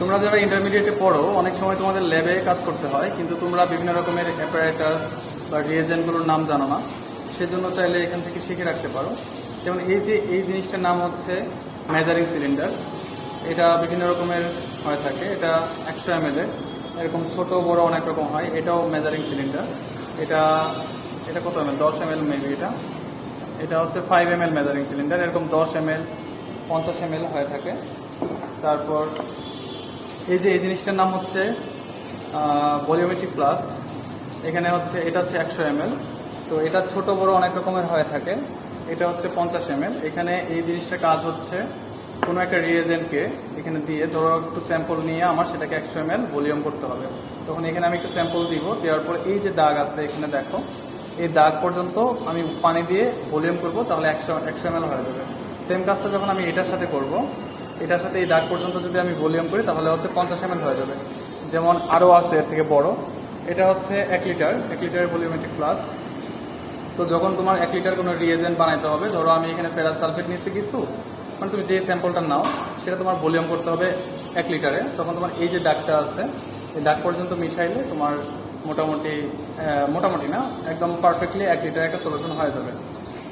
তোমরা যারা ইন্টারমিডিয়েটে পড়ো, অনেক সময় তোমাদের ল্যাবে কাজ করতে হয়, কিন্তু তোমরা বিভিন্ন রকমের অ্যাপারেটাস বা রিয়েজেন্টগুলোর নাম জানো না। সেজন্য চাইলে এখান থেকে শিখে রাখতে পারো। যেমন এই যে, এই জিনিসটার নাম হচ্ছে মেজারিং সিলিন্ডার এটা বিভিন্ন রকমের হয়ে থাকে। এটা একশো এম এর এরকম ছোট, বড় অনেক রকম হয়। এটাও মেজারিং সিলিন্ডার এটা এটা কত এম এল দশ এম এল মেবি এটা। এটা হচ্ছে five M L measuring cylinder এরকম দশ এম এল পঞ্চাশ এম এল হয়ে থাকে। তারপর এই যে, এই জিনিসটার নাম হচ্ছে ভলিওমেট্রিক প্লাস এখানে হচ্ছে, এটা হচ্ছে একশো এম তো এটা ছোট, বড় অনেক রকমের হয়ে থাকে। এটা হচ্ছে পঞ্চাশ এম এখানে এই জিনিসটার কাজ হচ্ছে, কোনো একটা রিয়েজেন্টকে এখানে দিয়ে, ধরো একটু স্যাম্পল নিয়ে আমার সেটাকে একশো এম ভলিউম করতে হবে। তখন এখানে আমি একটু স্যাম্পল দিব, দেওয়ার পর এই যে দাগ আছে এখানে দেখো, এই দাগ পর্যন্ত আমি পানি দিয়ে ভলিউম করব, তাহলে একশো একশো এম হয়ে যাবে। সেম কাজটা যখন আমি এটার সাথে করব এটার সাথে এই দাগ পর্যন্ত যদি আমি ভলিউম করি, তাহলে হচ্ছে পঞ্চাশ এম হয়ে যাবে। যেমন আরও আছে এর থেকে বড়। এটা হচ্ছে এক লিটার। এক লিটারের ভলিউমেট্রিক প্লাস তো যখন তোমার এক লিটার কোনো রিয়েজেন্ট বানাইতে হবে, ধরো আমি এখানে ফেরাস সালফেট নিচ্ছি কিছু মানে তুমি যে স্যাম্পলটা নাও, সেটা তোমার ভলিউম করতে হবে এক লিটারে। তখন তোমার এই যে দাগটা আছে, এই দাগ পর্যন্ত মিশাইলে তোমার মোটামুটি মোটামুটি না, একদম পারফেক্টলি এক লিটার একটা সলিউশন হয়ে যাবে।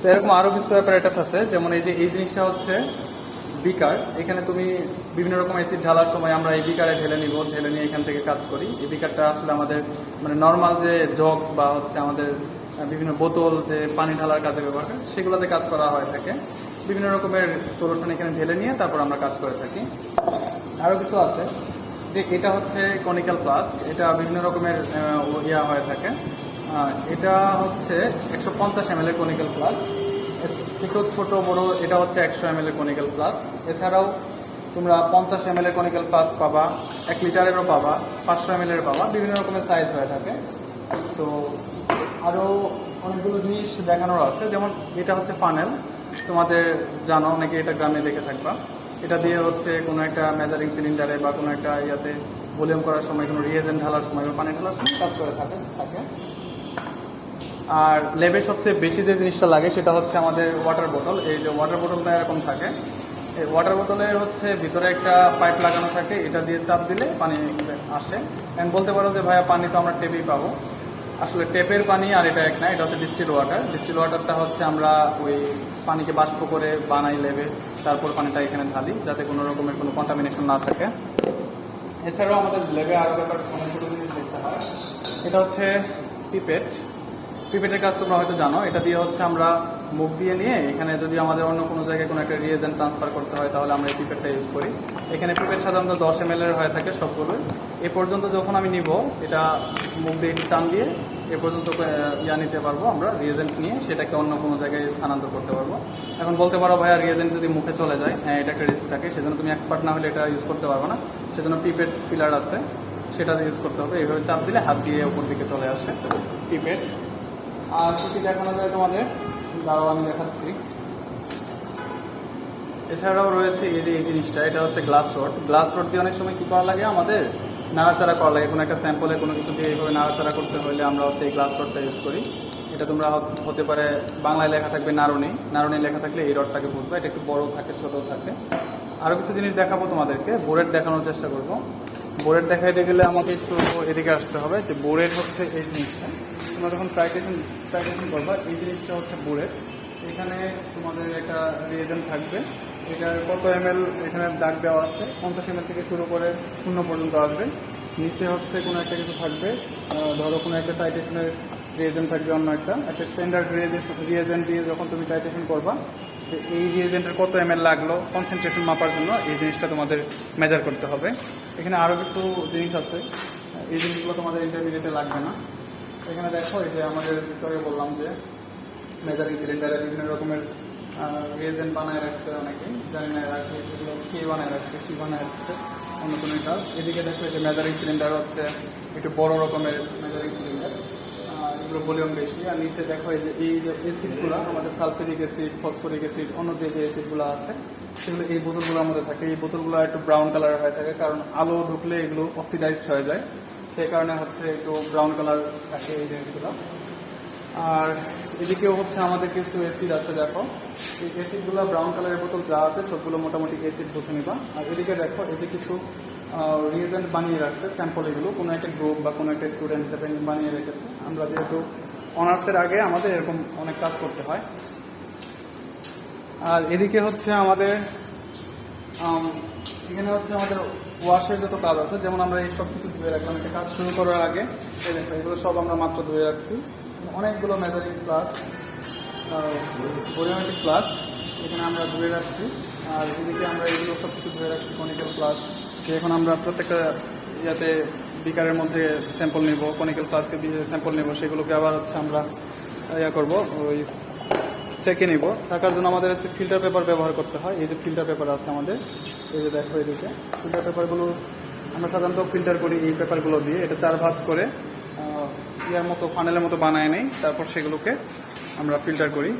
তো এরকম আরও কিছু অ্যাপারেটাস আছে, যেমন এই যে, এই জিনিসটা হচ্ছে বিকার, এখানে তুমি বিভিন্ন রকম অ্যাসিড ঢালার সময় আমরা এই বিকারে ঢেলে নিব, ঢেলে নিয়ে এখান থেকে কাজ করি। এই বিকারটা আসলে আমাদের মানে নর্মাল যে জগ বা হচ্ছে আমাদের বিভিন্ন বোতল, যে পানি ঢালার কাজে ব্যবহার করে সেগুলোতে কাজ করা হয়ে থাকে। বিভিন্ন রকমের সলিউশন এখানে ঢেলে নিয়ে তারপর আমরা কাজ করে থাকি। আরও কিছু আছে, যে এটা হচ্ছে কনিক্যাল প্লাস এটা বিভিন্ন রকমের ইয়া হয়ে থাকে। এটা হচ্ছে একশো পঞ্চাশ এম এল এর কনিক্যাল প্লাস একটু ছোট, বড়, এটা হচ্ছে একশো এম এল এর কনিক্যাল প্লাস এছাড়াও তোমরা পঞ্চাশ এম এল এর কনিক্যাল প্লাস পাবা, এক লিটারেরও পাবা, পাঁচশো এম এল এর পাবা, বিভিন্ন রকমের সাইজ হয়ে থাকে। তো আরও অনেকগুলো জিনিস দেখানোর আছে, যেমন এটা হচ্ছে ফানেল তোমাদের জানো, অনেকে এটা গ্রামে দেখে থাকবা। এটা দিয়ে হচ্ছে কোনো একটা মেজারিং সিলিন্ডারে বা কোনো একটা ইয়াতে ভলিউম করার সময়, কোনো রিয়েজেন্ট ঢালার সময় পানি ঢালার সময় কাজ করে থাকে থাকে। আর ল্যাবে সবচেয়ে বেশি যে জিনিসটা লাগে সেটা হচ্ছে আমাদের ওয়াটার বোতল এই যে ওয়াটার বোতলটা এরকম থাকে। এই ওয়াটার বোতলের হচ্ছে ভিতরে একটা পাইপ লাগানো থাকে। এটা দিয়ে চাপ দিলে পানি আসে। এন্ড বলতে পারো যে ভাইয়া পানি তো আমরা টেপেই পাবো। আসলে টেপের পানি আর এটা এক না, এটা হচ্ছে ডিস্টিল ওয়াটার ডিস্টিল ওয়াটারটা হচ্ছে আমরা ওই পানিকে বাষ্প করে বানাই লেবে। তারপর পানিটা এখানে ঢালি, যাতে কোনো রকমের কোনো কন্টামিনেশন না থাকে। এছাড়াও আমাদের লেবে আরও ব্যাপার অনেকগুলো জিনিস দেখতে হয়। এটা হচ্ছে পিপেট পিপেটের কাজ তোমরা হয়তো জানো। এটা দিয়ে হচ্ছে আমরা মুখ দিয়ে নিয়ে এখানে যদি আমাদের অন্য কোনো জায়গায় কোনো একটা রিয়েজেন্ট ট্রান্সফার করতে হয়, তাহলে আমরা এই পিপেটটা ইউজ করি। এখানে পিপেট সাধারণত দশ এম এর হয়ে থাকে সবগুলোই। এ পর্যন্ত যখন আমি নিব, এটা মুখ দিয়ে টান দিয়ে এ পর্যন্ত ইয়া নিতে পারব আমরা রিয়েজেন্ট নিয়ে সেটাকে অন্য কোনো জায়গায় স্থানান্তর করতে পারব। এখন বলতে পারো, ভাইয়া রিয়েজেন্ট যদি মুখে চলে যায় হ্যাঁ এটা একটা রিস্ক থাকে, সেজন্য তুমি এক্সপার্ট না হলে এটা ইউজ করতে পারব না। সেজন্য পিপেট ফিলার আছে, সেটা ইউজ করতে হবে। এইভাবে চাপ দিলে হাত দিয়ে উপর দিকে চলে আসে। পিপেট আর কি দেখানো যায় তোমাদের দাঁড়াও আমি দেখাচ্ছি। এছাড়াও রয়েছে এই যে এই জিনিসটা, এটা হচ্ছে গ্লাস রড গ্লাস রড দিয়ে অনেক সময় কি করা লাগে আমাদের? নাড়াচাড়া করা লাগে, কোনো একটা স্যাম্পলে কোনো কিছু দিয়ে এইভাবে নাড়াচাড়া করতে হলে আমরা হচ্ছে এই গ্লাস রডটা ইউজ করি। এটা তোমরা হতে পারে বাংলায় লেখা থাকবে নারণী নারণী লেখা থাকলে এই রডটাকে বুঝবে, এটা একটু বড় থাকে ছোট থাকে। আরও কিছু জিনিস দেখাবো তোমাদেরকে বোর্ডের দেখানোর চেষ্টা করব। বোর্ডের দেখাইতে গেলে আমাকে একটু এদিকে আসতে হবে যে বোর্ডের হচ্ছে এই জিনিসটা। তোমরা যখন প্র্যাকটিসিং প্র্যাকটিসিং করবা, এই জিনিসটা হচ্ছে বোর্ডের এখানে তোমাদের একটা রিয়েজেন্ট থাকবে। এটার কত এম এখানে দাগ দেওয়া আছে? পঞ্চাশ এম থেকে শুরু করে শূন্য পর্যন্ত আসবে। নিচে হচ্ছে কোনো একটা কিছু থাকবে। ধরো কোনো একটা টাইটেশনের রিয়েজেন্ট থাকবে অন্য একটা। একটা স্ট্যান্ডার্ড রিয়েজেন্ট দিয়ে যখন তুমি টাইটেশন করবা, যে এই রিয়েজেন্টের কত এম লাগল কনসেন্ট্রেশন মাপার জন্য এই জিনিসটা তোমাদের মেজার করতে হবে। এখানে আরও কিছু জিনিস আছে। এই জিনিসগুলো তোমাদের ইন্টারমিডিয়েটে লাগবে না। এখানে দেখো, এই যে আমাদের ভিতরে বললাম যে মেজারিং সিলিন্ডারে বিভিন্ন রকমের রিয়েজেন্ট বানায় রাখছে অনেকে। জানি না কি সেগুলো কে বানায় রাখছে, কি বানায় রাখছে, অন্য কোনো কাজ। এদিকে দেখো, এই যে মেজারিং সিলিন্ডার হচ্ছে, একটু বড় রকমের মেজারিং সিলিন্ডার। এগুলো ভলিউম বেশি। আর নিচে দেখো, এই যে এই যে অ্যাসিডগুলো, আমাদের সালফেরিক অ্যাসিড, ফসফরিক অ্যাসিড, অন্য যে যে অ্যাসিডগুলো আছে, সেগুলো এই বোতলগুলোর মধ্যে থাকে। এই বোতলগুলো একটু ব্রাউন কালার হয়ে থাকে, কারণ আলো ঢুকলে এগুলো অক্সিডাইজড হয়ে যায়। সেই কারণে হচ্ছে একটু ব্রাউন কালার থাকে এই জিনিসগুলো আর এদিকেও হচ্ছে আমাদের কিছু অ্যাসিড আছে, দেখো। এই অ্যাসিডগুলো ব্রাউন কালারের বোতল যা আছে, সবগুলো মোটামুটি অ্যাসিড বুঝে নিবা। আর এদিকে দেখো, এই যে কিছু রিজেন্ট বানিয়ে রাখছে স্যাম্পল এগুলো। কোনো একটা গ্রুপ বা কোনো একটা স্টুডেন্ট বানিয়ে রেখেছে। আমরা যেহেতু অনার্সের আগে আমাদের এরকম অনেক কাজ করতে হয়। আর এদিকে হচ্ছে আমাদের এখানে হচ্ছে আমাদের ওয়াশের যত কাজ আছে, যেমন আমরা এই সব কিছু ধুয়ে রাখলাম একটা কাজ শুরু করার আগে এগুলো সব আমরা মাত্র ধুয়ে রাখছি। অনেকগুলো মেজারিং ক্লাস ভোরিওমেট্রিক ক্লাস এখানে আমরা ধুয়ে রাখছি। আর এদিকে আমরা এগুলো সব কিছু ধুয়ে রাখছি কনিক্যাল ক্লাস যে এখন আমরা প্রত্যেকটা ইয়াতে বিকারের মধ্যে স্যাম্পল নিব কনিক্যাল ক্লাসকে স্যাম্পল নিব, সেগুলোকে আবার হচ্ছে আমরা ইয়া করব, ওই সেকে নিব থাকার জন্য আমাদের হচ্ছে ফিল্টার পেপার ব্যবহার করতে হয়। এই যে ফিল্টার পেপার আছে আমাদের, এই যে দেখো এদিকে। ফিল্টার পেপারগুলো আমরা সাধারণত ফিল্টার করি এই পেপারগুলো দিয়ে। এটা চার ভাঁজ করে ইয়ার মতো ফানেলের মতো বানায় নেই। তারপর সেগুলোকে আমরা ফিল্টার করি।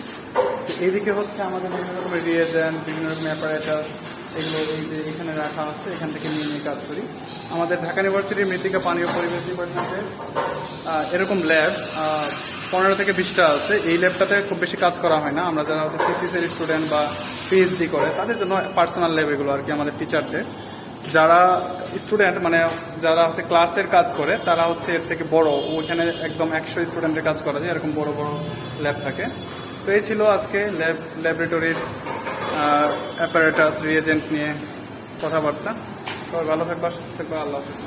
এইদিকে হচ্ছে আমাদের বিভিন্ন রকমের রিয়েজেন্ট বিভিন্ন রকমের অ্যাপারেটাস এগুলো এই যে এখানে রাখা আছে, এখান থেকে নিয়ে নিয়ে কাজ করি। আমাদের ঢাকা ইউনিভার্সিটির মৃত্তিকা পানীয় পরিবেশ ডিপার্টমেন্টের এরকম ল্যাব পনেরো থেকে বিশটা আছে। এই ল্যাবটাতে খুব বেশি কাজ করা হয় না। আমরা যারা হচ্ছে থিসিসের স্টুডেন্ট বা পিএইচডি করে, তাদের জন্য পার্সোনাল ল্যাব এগুলো আর কি আমাদের টিচারদের যারা স্টুডেন্ট মানে যারা হচ্ছে ক্লাসের কাজ করে, তারা হচ্ছে এর থেকে বড়। ওইখানে একদম একশো স্টুডেন্টের কাজ করা যায়, এরকম বড় বড় ল্যাব থাকে। তো এই ছিল আজকে ল্যাব ল্যাবরেটরির অ্যাপারেটাস রিয়েজেন্ট নিয়ে কথাবার্তা। সবাই ভালো থাকবা, সুস্থ থাকবা, আল্লাহ হাফিজ।